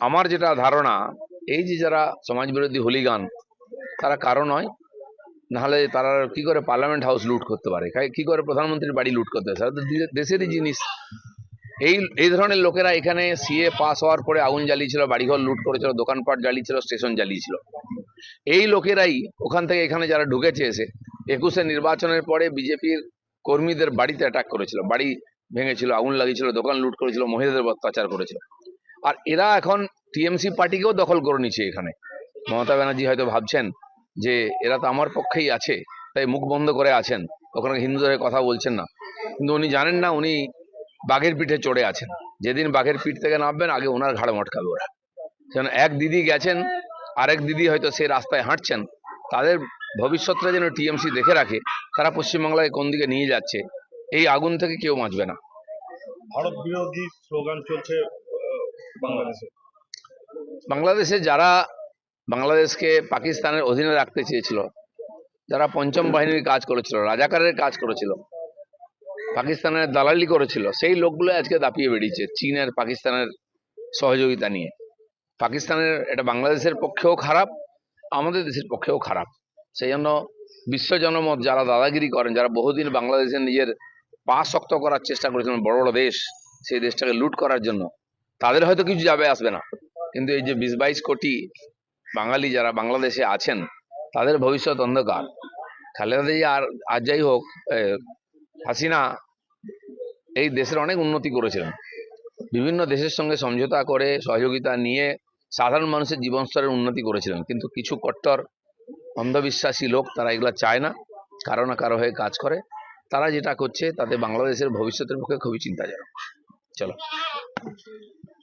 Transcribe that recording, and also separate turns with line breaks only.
আমার যেটা ধারণা, এই যে যারা সমাজ বিরোধী হুলিগান, তারা কারও নয়। নাহলে তারা কি করে পার্লামেন্ট হাউস লুট করতে পারে? কি করে প্রধানমন্ত্রীর বাড়ি লুট করতে পারে? দেশেরই জিনিস। এই এই ধরনের লোকেরা এখানে সিএ পাস হওয়ার পরে আগুন জ্বালিয়েছিল, বাড়িঘর লুট করেছিল, দোকানপাট জ্বালিয়েছিল, স্টেশন জ্বালিয়েছিল। এই লোকেরাই ওখান থেকে এখানে যারা ঢুকেছে এসে, একুশে নির্বাচনের পরে বিজেপির কর্মীদের বাড়িতে অ্যাটাক করেছিল। বাড়ি ভেঙেছিল, আগুন লাগিয়েছিল, দোকান লুট করেছিল, মহিলাদের অত্যাচার করেছিল। আর এরা এখন টিএমসি পার্টিকেও দখল করে নিচ্ছে এখানে। মমতা ব্যানার্জি হয়তো ভাবছেন যে এরা তো আমার পক্ষেই আছে, তাই মুখ বন্ধ করে আছেন, ওখানে হিন্দুদের কথা বলছেন না। কিন্তু উনি জানেন না উনি বাঘের পিঠে চড়ে আছেন। যেদিন বাঘের পিঠ থেকে নামবেন, আগে ওনার ঘাড়ে মটকাবে ওরা। যেন এক দিদি গেছেন, আরেক দিদি হয়তো সে রাস্তায় হাঁটছেন, তাদের ভবিষ্যৎটা যেন টিএমসি দেখে রাখে, তারা পশ্চিমবাংলায় কোন দিকে নিয়ে যাচ্ছে, এই আগুন থেকে কেউ বাঁচবে না।
ভারত বিরোধী স্লোগান চলছে বাংলাদেশে?
যারা বাংলাদেশকে পাকিস্তানের অধীনে রাখতে চেয়েছিল, যারা পঞ্চম বাহিনীর কাজ করেছিল, রাজাকারের কাজ করেছিল, পাকিস্তানের দালালি করেছিল, সেই লোকগুলো আজকে দাপিয়ে বেরিয়েছে চীনের, পাকিস্তানের সহযোগিতা নিয়ে। পাকিস্তানের, এটা বাংলাদেশের পক্ষেও খারাপ, আমাদের দেশের পক্ষেও খারাপ। সেই জন্য বিশ্ব জনমত যারা দাদাগিরি করেন, যারা বহুদিন বাংলাদেশের নিজের পা শক্ত করার চেষ্টা করেছিলেন, বড় বড় দেশ, সেই দেশটাকে লুট করার জন্য তাদের হয়তো কিছু যাবে, আসবে না। কিন্তু এই যে বিশ বাইশ কোটি বাঙালি যারা বাংলাদেশে আছেন, তাদের ভবিষ্যৎ অন্ধকার। খালেদা জিয়া আর আর যাই হোক হাসিনা এই দেশের অনেক উন্নতি করেছিলেন। বিভিন্ন দেশের সঙ্গে সমঝোতা করে, সহযোগিতা নিয়ে সাধারণ মানুষের জীবন স্তরের উন্নতি করেছিলেন। কিন্তু কিছু কট্টর, অন্ধবিশ্বাসী লোক, তারা এগুলো চায় না। কারও না কারও হয়ে কাজ করে। তারা যেটা করছে, তাতে বাংলাদেশের ভবিষ্যতের পক্ষে খুবই চিন্তাজনক। চলো। 嗯。